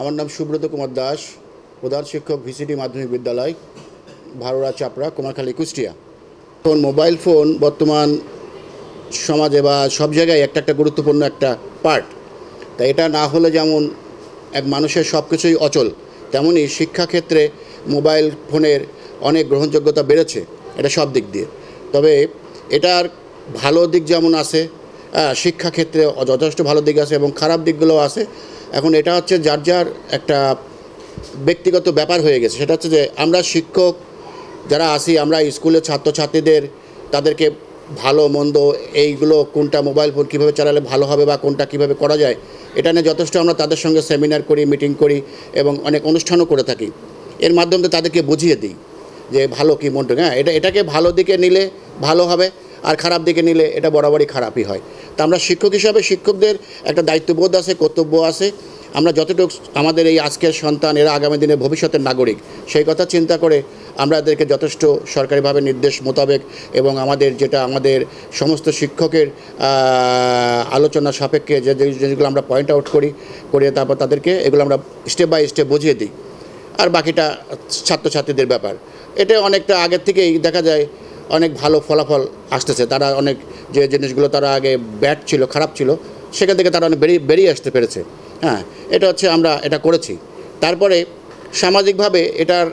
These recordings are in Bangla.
আমার নাম সুব্রত কুমার দাস, প্রধান শিক্ষক ভিসিডি মাধ্যমিক বিদ্যালয় ভারোরা চাপড়া, কুমারখালী, কুষ্টিয়া। এখন মোবাইল ফোন, বর্তমান সমাজে বা সব জায়গায় একটা একটা গুরুত্বপূর্ণ একটা পার্ট তাই এটা না হলে যেমন এক মানুষের সব কিছুই অচল তেমনই শিক্ষাক্ষেত্রে মোবাইল ফোনের অনেক গ্রহণযোগ্যতা বেড়েছে, এটা সব দিক দিয়ে। তবে এটার ভালো দিক যেমন আছে শিক্ষাক্ষেত্রে যথেষ্ট ভালো দিক আছে এবং খারাপ দিকগুলোও আছে। এখন এটা হচ্ছে যার যার একটা ব্যক্তিগত ব্যাপার হয়ে গেছে। সেটা হচ্ছে যে আমরা শিক্ষক যারা আসি আমরা স্কুলের ছাত্রছাত্রীদের, তাদেরকে ভালো, মন্দ এইগুলো কোনটা মোবাইল ফোন কীভাবে চালালে ভালো হবে বা কোনটা কীভাবে করা যায়, এটা নিয়ে যথেষ্ট আমরা তাদের সঙ্গে সেমিনার করি, মিটিং করি এবং অনেক অনুষ্ঠানও করে থাকি। এর মাধ্যমে তাদেরকে বুঝিয়ে দিই যে ভালো কি মন্দ। হ্যাঁ এটা, এটাকে ভালো দিকে নিলে ভালো হবে আর খারাপ দিকে নিলে এটা বরাবরই খারাপই হয়। তা আমরা শিক্ষক হিসাবে শিক্ষকদের একটা দায়িত্ববোধ আছে, কর্তব্য আছে। আমরা যতটুকু আমাদের এই আজকের সন্তান, এরা আগামী দিনে ভবিষ্যতের নাগরিক, সেই কথা চিন্তা করে আমরা এদেরকে যথেষ্ট সরকারিভাবে নির্দেশ মোতাবেক এবং আমাদের যেটা আমাদের সমস্ত শিক্ষকের আলোচনা সাপেক্ষে যে যে জিনিসগুলো আমরা পয়েন্ট আউট করি করে তারপর তাদেরকে এগুলো আমরা স্টেপ বাই স্টেপ বুঝিয়ে দিই। আর বাকিটা ছাত্রছাত্রীদের ব্যাপার। এটা অনেকটা আগের থেকেই দেখা যায় অনেক ভালো ফলাফল আসতেছে। তারা অনেক যে জিনিসগুলো তারা আগে ব্যাড ছিল, খারাপ ছিল, সেখান থেকে তারা অনেক বেরিয়ে বেরিয়ে আসতে পেরেছে। হ্যাঁ এটা হচ্ছে আমরা এটা করেছি। তারপরে সামাজিকভাবে এটার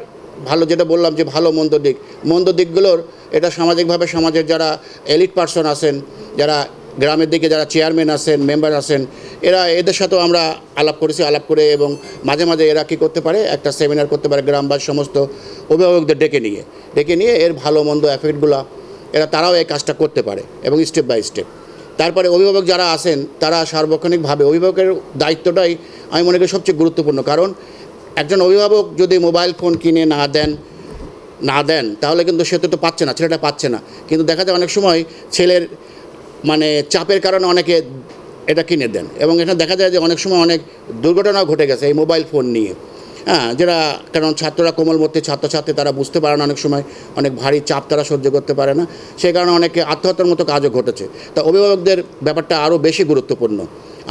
ভালো যেটা বললাম যে ভালো, মন্দ দিক। মন্দ দিকগুলোর, এটা সামাজিকভাবে সমাজের যারা এলিট পার্সন আছেন, যারা গ্রামের দিকে যারা চেয়ারম্যান আছেন মেম্বার আছেন, এরা এদের সাথেও আমরা আলাপ করেছি, আলাপ করে এবং মাঝে মাঝে এরা কী করতে পারে, একটা সেমিনার করতে পারে গ্রামবাসী সমস্ত অভিভাবকদের ডেকে নিয়ে। ডেকে নিয়ে এর ভালো মন্দ এফেক্টগুলো এরা তারাও এই কাজটা করতে পারে এবং স্টেপ বাই স্টেপ তারপরে অভিভাবক যারা আছেন, তারা সার্বক্ষণিকভাবে অভিভাবকের দায়িত্বটাই আমি মনে করি সবচেয়ে গুরুত্বপূর্ণ। কারণ একজন অভিভাবক যদি মোবাইল ফোন কিনে না দেন না দেন, তাহলে কিন্তু সে তো তো পাচ্ছে না, ছেলেটা পাচ্ছে না। কিন্তু দেখা যায় অনেক সময় ছেলের মানে চাপের কারণে অনেকে এটা কিনে দেন। এবং এটা দেখা যায় যে অনেক সময় অনেক দুর্ঘটনাও ঘটে গেছে এই মোবাইল ফোন নিয়ে। হ্যাঁ যেটা কারণ ছাত্ররা কোমলমূর্তি ছাত্রছাত্রী তারা বুঝতে পারে না অনেক সময়, অনেক ভারী চাপ তারা সহ্য করতে পারে না। সেই কারণে অনেকে আত্মহত্যার মতো কাজও ঘটেছে। তা অভিভাবকদের ব্যাপারটা আরও বেশি গুরুত্বপূর্ণ।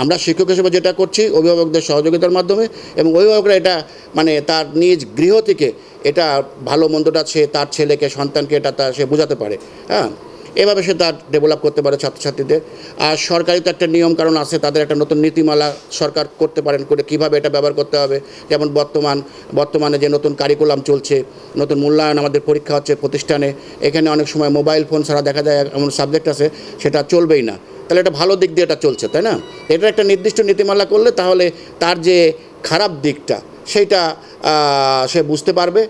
আমরা শিক্ষক হিসেবে যেটা করছি, অভিভাবকদের সহযোগিতার মাধ্যমে এবং অভিভাবকরা এটা মানে তার নিজ গৃহ থেকে এটা ভালো মন্দটা সে তার ছেলেকে, সন্তানকে এটা তা সে বোঝাতে পারে। হ্যাঁ এভাবে সে তার ডেভেলপ করতে পারে ছাত্রছাত্রীদের। আর সরকারি তো একটা নিয়ম কারণ আছে, তাদের একটা নতুন নীতিমালা সরকার করতে পারেন, করে কীভাবে এটা ব্যবহার করতে হবে। যেমন বর্তমান, বর্তমানে যে নতুন কারিকুলাম চলছে, নতুন মূল্যায়ন আমাদের পরীক্ষা হচ্ছে প্রতিষ্ঠানে, এখানে অনেক সময় মোবাইল ফোন ছাড়া দেখা যায়, এমন সাবজেক্ট আছে, সেটা চলবেই না। তাহলে এটা ভালো দিক দিয়ে এটা চলছে, তাই না? এটা একটা নির্দিষ্ট নীতিমালা করলে তাহলে তার যে খারাপ দিকটা সেইটা সে বুঝতে পারবে।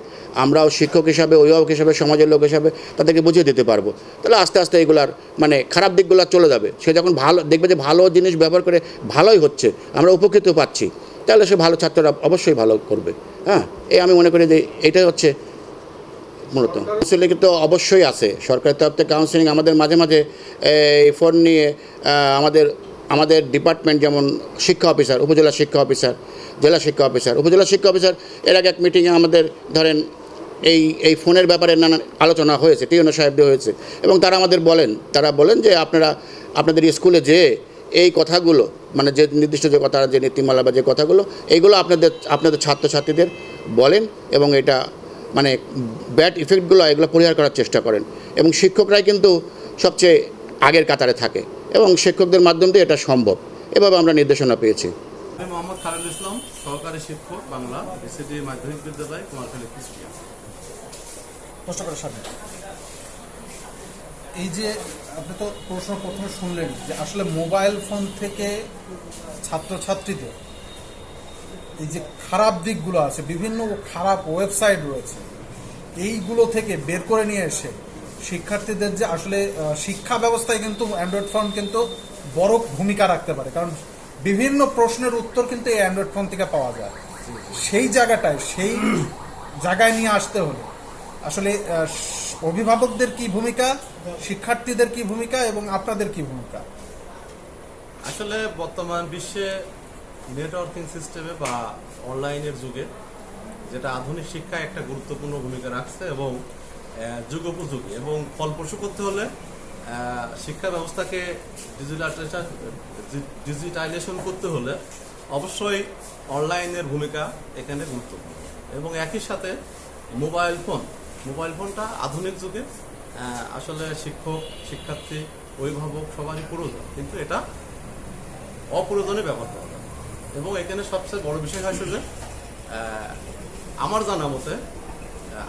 আমরাও শিক্ষক হিসাবে, অভিভাবক হিসাবে, সমাজের লোক হিসাবে তাদেরকে বুঝিয়ে দিতে পারব। তাহলে আস্তে আস্তে এগুলার মানে খারাপ দিকগুলো চলে যাবে। সে যখন ভালো, দেখবে যে ভালো জিনিস ব্যবহার করে ভালোই হচ্ছে, আমরা উপকৃত পাচ্ছি, তাহলে সে ভালো ছাত্ররা অবশ্যই ভালো করবে। হ্যাঁ এই আমি মনে করি যে এটাই হচ্ছে মূলত। কাউন্সিলিং তো অবশ্যই আছে, সরকারের তরফ থেকে কাউন্সিলিং আমাদের মাঝে মাঝে এই ফোন নিয়ে আমাদের আমাদের ডিপার্টমেন্ট যেমন শিক্ষা অফিসার উপজেলা শিক্ষা অফিসার জেলা শিক্ষা অফিসার উপজেলা শিক্ষা অফিসার এর আগে এক মিটিংয়ে আমাদের ধরেন এই এই ফোনের ব্যাপারে নানান আলোচনা হয়েছে টিউনো সাহেবদের হয়েছে। এবং তারা আমাদের বলেন, তারা বলেন যে আপনারা, আপনাদের স্কুলে যে এই কথাগুলো মানে যে নির্দিষ্ট যে কথা, যে নীতিমালা বা যে কথাগুলো, এইগুলো আপনাদের আপনাদের ছাত্রছাত্রীদের বলেন এবং এটা মানে ব্যাড ইফেক্টগুলো এগুলো পরিহার করার চেষ্টা করেন। এবং শিক্ষকরাই কিন্তু সবচেয়ে আগের কাতারে থাকে এবং শিক্ষকদের মাধ্যম দিয়ে এটা সম্ভব। এভাবে আমরা নির্দেশনা পেয়েছি। আমি মোহাম্মদ খালিদ ইসলাম, সহকারী শিক্ষক, বাংলা মাধ্যমিক বিদ্যালয়, কুমারখালী কষ্ট করে সামনে এই যে আপনি তো প্রশ্ন প্রথমে শুনলেন যে আসলে মোবাইল ফোন থেকে ছাত্রছাত্রীদের এই যে খারাপ দিকগুলো আছে, বিভিন্ন খারাপ ওয়েবসাইট রয়েছে, এইগুলো থেকে বের করে নিয়ে এসে শিক্ষার্থীদের যে আসলে শিক্ষা ব্যবস্থায় কিন্তু অ্যান্ড্রয়েড ফোন কিন্তু বড় ভূমিকা রাখতে পারে। কারণ বিভিন্ন প্রশ্নের উত্তর কিন্তু এই অ্যান্ড্রয়েড ফোন থেকে পাওয়া যায়। সেই জায়গাটায়, সেই জায়গায় নিয়ে আসতে হলে আসলে অভিভাবকদের কি ভূমিকা, শিক্ষার্থীদের কি ভূমিকা, এবং আপনাদের কি ভূমিকা? আসলে বর্তমান বিশ্বে নেটওয়ার্কিং সিস্টেমে বা অনলাইনের যুগে যেটা আধুনিক শিক্ষায় একটা গুরুত্বপূর্ণ ভূমিকা রাখছে এবং যুগোপযোগী এবং ফলপ্রসূ করতে হলে শিক্ষা ব্যবস্থাকে ডিজিটালাইজেশন ডিজিটাইজেশন করতে হলে অবশ্যই অনলাইনের ভূমিকা এখানে গুরুত্বপূর্ণ। এবং একই সাথে মোবাইল ফোন মোবাইল ফোনটা আধুনিক যুগে আসলে শিক্ষক, শিক্ষার্থী, অভিভাবক সবারই প্রয়োজন। কিন্তু এটা অপ্রয়োজনে ব্যবহার করা যায়। এবং এখানে সবচেয়ে বড় বিষয় হয়েছে যে আমার জানা মতে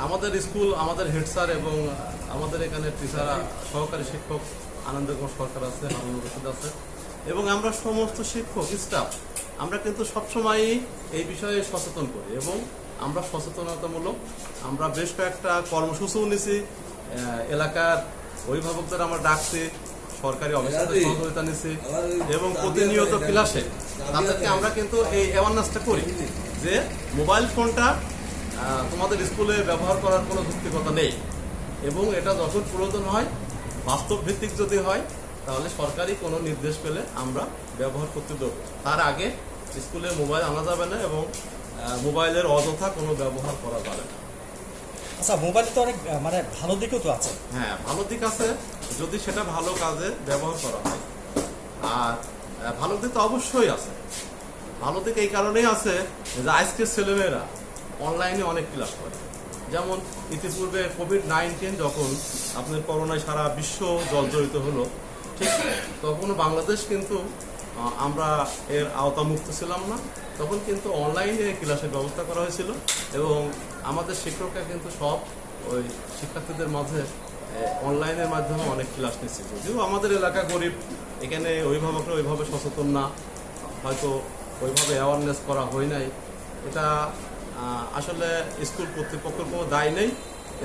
আমাদের স্কুল, আমাদের হেড স্যার এবং আমাদের এখানে টিচাররা সহকারী শিক্ষক আনন্দ কুমার সরকার আছে হারুন রশিদ আছে। এবং আমরা সমস্ত শিক্ষক স্টাফ আমরা কিন্তু সবসময়ই এই বিষয়ে সচেতন করি। এবং আমরা সচেতনতামূলক আমরা বেশ কয়েকটা কর্মসূচিও নিছি এলাকার অভিভাবকদের আমরা ডাকছি সরকারি অফিসারদের সহযোগিতা নিছি এবং প্রতিনিয়ত ক্লাসে তাদেরকে আমরা কিন্তু এই অ্যাওয়ারনেসটা করি যে মোবাইল ফোনটা তোমাদের স্কুলে ব্যবহার করার কোনো যুক্তিকতা নেই এবং এটা যখন প্রয়োজন হয় বাস্তব ভিত্তিক যদি হয় তাহলে সরকারি কোনো নির্দেশ পেলে আমরা ব্যবহার করতে দেবো। তার আগে স্কুলে মোবাইল আনা যাবে না এবং মোবাইলের অযথা কোনো ব্যবহার করা যাবে না। আচ্ছা মোবাইল তো অনেক মানে ভালো দিকও তো আছে। হ্যাঁ ভালো দিক আছে যদি সেটা ভালো কাজে ব্যবহার করা হয়। আর ভালো দিক তো অবশ্যই আছে। ভালো দিক এই কারণেই আছে যে আজকের ছেলেমেয়েরা অনলাইনে অনেক ক্লাস করে। যেমন ইতিপূর্বে কোভিড নাইন্টিন যখন আপনার করোনায় সারা বিশ্ব জর্জরিত হলো ঠিক তখন বাংলাদেশ কিন্তু আমরা এর আওতামুক্ত ছিলাম না। তখন কিন্তু অনলাইনে ক্লাসের ব্যবস্থা করা হয়েছিল এবং আমাদের শিক্ষকরা কিন্তু সব ওই শিক্ষার্থীদের মাঝে অনলাইনের মাধ্যমে অনেক ক্লাস নিচ্ছে। যদিও আমাদের এলাকা গরিব, এখানে অভিভাবকরা ওইভাবে সচেতন না, হয়তো ওইভাবে অ্যাওয়ারনেস করা হয় নাই। এটা আসলে স্কুল কর্তৃপক্ষের কোনো দায় নেই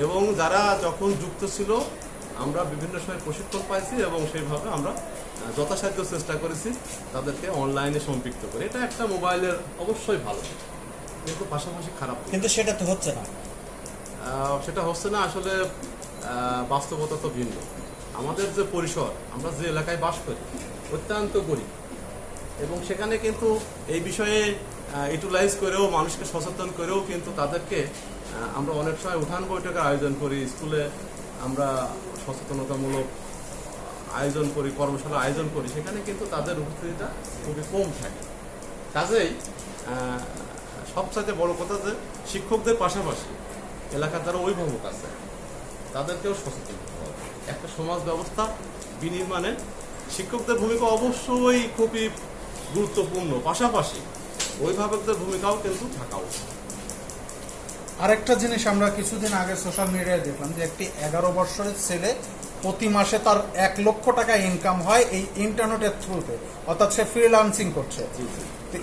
এবং যারা যখন যুক্ত ছিল, আমরা বিভিন্ন সময় প্রশিক্ষণ পাইছি এবং সেইভাবে আমরা যথাসাধ্য চেষ্টা করেছি তাদেরকে অনলাইনে সম্পৃক্ত করে। এটা একটা মোবাইলের অবশ্যই ভালো। কিন্তু পাশাপাশি খারাপ কিন্তু সেটা তো হচ্ছে না। সেটা হচ্ছে না আসলে বাস্তবতা তো ভিন্ন। আমাদের যে পরিসর আমরা যে এলাকায় বাস করি অত্যন্ত গরিব। এবং সেখানে কিন্তু এই বিষয়ে ইউটিলাইজ করেও মানুষকে সচেতন করেও কিন্তু তাদেরকে আমরা অনেক সময় উঠান বৈঠকের আয়োজন করি। স্কুলে আমরা সচেতনতামূলক আয়োজন করি কর্মশালা আয়োজন করি, সেখানে কিন্তু তাদের উপস্থিতিটা খুবই কম থাকে। কাজেই সবচাইতে বড় কথা যে শিক্ষকদের পাশাপাশি এলাকার যারা অভিভাবক আছে, তাদেরকেও সচেতন একটা সমাজ ব্যবস্থা বিনির্মাণে শিক্ষকদের ভূমিকা অবশ্যই খুবই গুরুত্বপূর্ণ। পাশাপাশি অভিভাবকদের ভূমিকাও কিন্তু থাকা উচিত। আরেকটা জিনিস আমরা কিছুদিন আগে সোশ্যাল মিডিয়ায় দেখলাম যে একটি এগারো বছরের ছেলে প্রতি মাসে তার এক লক্ষ টাকা ইনকাম হয় এই ইন্টারনেটের থ্রুতে অর্থাৎ সে ফ্রিলান্সিং করছে। তো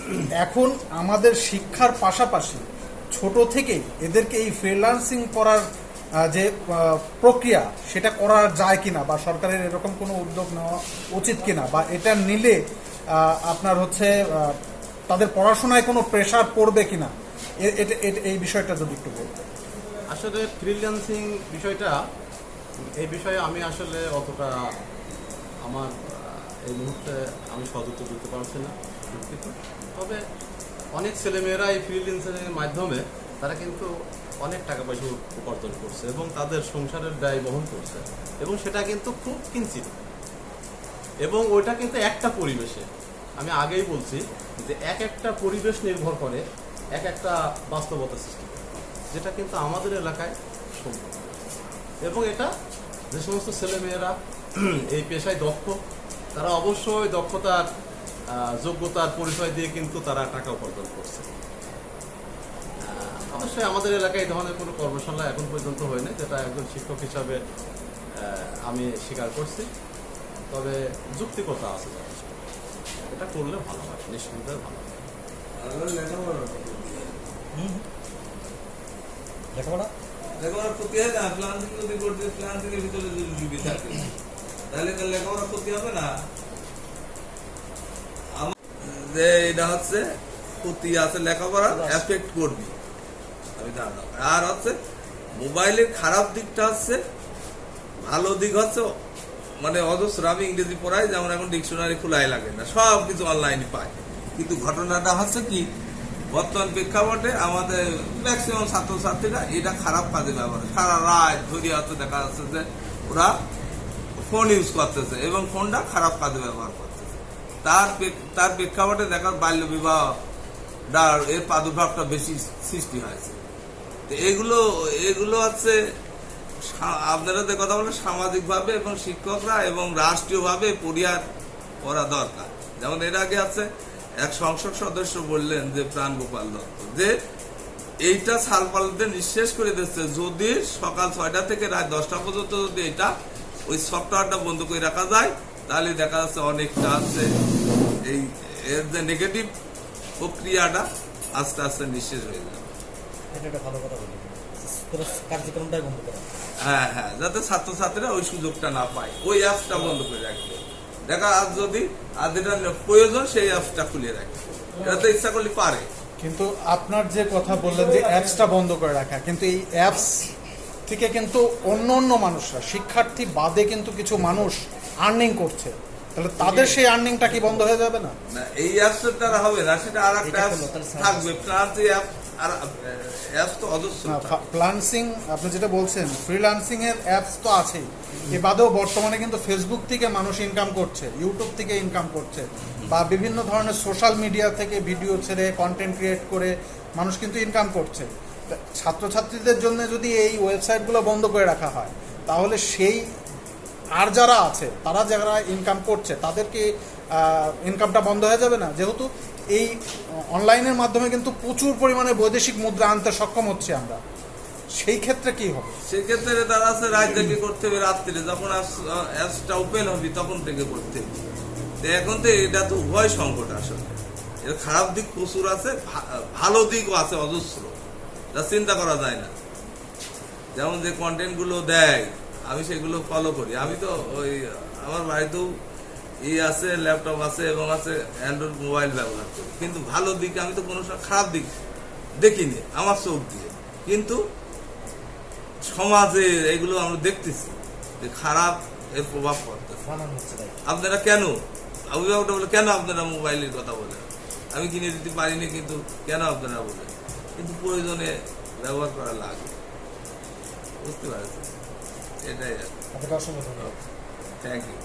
এখন আমাদের শিক্ষার পাশাপাশি ছোট থেকেই এদেরকে এই ফ্রিলান্সিং করার যে প্রক্রিয়া সেটা করা যায় কিনা বা সরকারের এরকম কোনো উদ্যোগ নেওয়া উচিত কিনা বা এটা নিলে আপনার হচ্ছে তাদের পড়াশোনায় কোনো প্রেশার পড়বে কিনা এই বিষয়টা যদি একটু বলতে আসলে ফ্রিল্যান্সিং বিষয়টা এই বিষয়ে আমি আসলে অতটা আমার এই মুহূর্তে আমি সদুত্তর দিতে পারছি না দুঃখিত। তবে অনেক ছেলেমেয়েরা এই ফ্রিল্যান্সিংয়ের মাধ্যমে তারা কিন্তু অনেক টাকা পয়সা উপার্জন করছে এবং তাদের সংসারের ব্যয় বহন করছে এবং সেটা কিন্তু খুব কিঞ্চিত। এবং ওইটা কিন্তু একটা পরিবেশে। আমি আগেই বলছি যে এক একটা পরিবেশ নির্ভর করে এক একটা বাস্তবতা সৃষ্টি যেটা কিন্তু আমাদের এলাকায় সম্ভব। এবং এটা যে সমস্ত ছেলেমেয়েরা এই পেশায় দক্ষ তারা অবশ্যই দক্ষতার যোগ্যতার পরিচয় দিয়ে কিন্তু তারা টাকা উপার্জন করছে। অবশ্যই আমাদের এলাকায় এই ধরনের কোনো কর্মশালা এখন পর্যন্ত হয়নি যেটা একজন শিক্ষক হিসাবে আমি স্বীকার করছি। তবে যুক্তিকতা আছে। এটা করলে ভালো হয় নিঃসন্দেহে ভালো হয়। লেখাপড়া? লেখাপড়ার ক্ষতি হয় না ফ্লান্সিং যদি করতে ফ্লান্সিং এর ভিতরে যদি ডুবে থাকে। তাহলে তো লেখাপড়ার ক্ষতি হবে না। আমার যে এটা হচ্ছে ক্ষতি আছে লেখাপড়া এফেক্ট করবি। আমি জানলাম আর হচ্ছে মোবাইলের খারাপ দিকটা হচ্ছে ভালো দিক হচ্ছে মানে অজস্র। আমি ইংরেজি পড়াই যেমন এখন ডিকশনারি খোলাই লাগে না সব কিছু অনলাইনে পাই কিন্তু ঘটনাটা হচ্ছে কি বর্তমান প্রেক্ষাপটে আমাদের ম্যাক্সিমাম ছাত্রছাত্রীরা এটা খারাপ কাজে ব্যবহার সারা রাত ধরে হচ্ছে দেখা যাচ্ছে যে ওরা ফোন ইউজ করতেছে এবং ফোনটা খারাপ কাজে ব্যবহার করতেছে। তার তার প্রেক্ষাপটে দেখা বাল্য বিবাহ এর প্রাদুর্ভাবটা বেশি সৃষ্টি হয়েছে। তো এগুলো এগুলো হচ্ছে আপনারা যে কথা বলেন সামাজিকভাবে এবং শিক্ষকরা এবং রাষ্ট্রীয়ভাবে পরিহার করা দরকার। যেমন এর আগে আছে এক সংসদ সদস্য বললেন যে প্রাণ গোপাল দত্ত যে এইটা সালপালতে নিঃশেষ করে দিচ্ছে যদি সকাল ছয়টা থেকে রাত দশটা পর্যন্ত যদি এটা ওই সফটওয়্যারটা বন্ধ করে রাখা যায় তাহলে দেখা যাচ্ছে অনেকটা আছে এই এর যে নেগেটিভ প্রক্রিয়াটা আস্তে আস্তে নিঃশেষ হয়ে যাবে। হ্যাঁ হ্যাঁ যাতে ছাত্রছাত্রীরা ওই সুযোগটা না পায় ওই অ্যাপসটা বন্ধ করে রাখবে। দেখা আজ যদি আর যেটা প্রয়োজন সেই অ্যাপসটা খুলে রাখে। এটা তো ইচ্ছা করলে পারে। কিন্তু আপনার যে কথা বললেন যে অ্যাপসটা বন্ধ করে রাখা, কিন্তু এই অ্যাপস থেকে কিন্তু অন্য অন্য মানুষরা, শিক্ষার্থী বাদে কিন্তু কিছু মানুষ আর্নিং করছে। তাহলে তাদের সেই আর্নিংটা কি বন্ধ হয়ে যাবে না? না এই অ্যাপসের দ্বারা হবে না সেটা আর একটা অ্যাপস থাকবে। এই অ্যাপ আর অ্যাপস তো অজস্র। ফ্রিলান্সিং আপনি যেটা বলছেন ফ্রিলান্সিং এর অ্যাপস তো আছেই। এ বাদেও বর্তমানে কিন্তু ফেসবুক থেকে মানুষ ইনকাম করছে ইউটিউব থেকে ইনকাম করছে বা বিভিন্ন ধরনের সোশ্যাল মিডিয়া থেকে ভিডিও ছেড়ে কন্টেন্ট ক্রিয়েট করে মানুষ কিন্তু ইনকাম করছে। ছাত্রছাত্রীদের জন্য যদি এই ওয়েবসাইটগুলো বন্ধ করে রাখা হয় তাহলে সেই আর যারা আছে, তারা যারা ইনকাম করছে, তাদেরকে ইনকামটা বন্ধ হয়ে যাবে না? যেহেতু এই অনলাইনের মাধ্যমে কিন্তু প্রচুর পরিমাণে বৈদেশিক মুদ্রা আনতে সক্ষম হচ্ছে আমরা। সেই ক্ষেত্রে কি হবে? সেক্ষেত্রে তারা আছে রাত থেকে করতে হবে? রাত্রে যখন অ্যাপসটা ওপেন হবে, তখন থেকে করতে হবে। তো এখন তো এটা তো উভয় সংকট আসলে। এর খারাপ দিক প্রচুর আছে ভালো দিকও আছে, অজস্র। যা চিন্তা করা যায় না। যেমন যে কন্টেন্টগুলো দেয় আমি সেগুলো ফলো করি। আমি তো ওই আমার বাড়িতেও ই আছে ল্যাপটপ আছে এবং আছে অ্যান্ড্রয়েড মোবাইল ব্যবহার করি। কিন্তু ভালো দিক আমি তো কোনো সময় খারাপ দিক দেখিনি আমার চোখ দিয়ে। কিন্তু সমাজে এগুলো আমরা দেখতেছি যে খারাপ এর প্রভাব পড়তেছে। তাই। আপনারা কেন? অভিভাবকটা বলে কেন আপনারা মোবাইলের কথা বলেন? আমি কিনে দিতে পারিনি কিন্তু কেন আপনারা বলেন? কিন্তু প্রয়োজনে ব্যবহার করা লাগে। বুঝতে পারছেন? এটাই আপনাকে অসংখ্য ধন্যবাদ থ্যাংক ইউ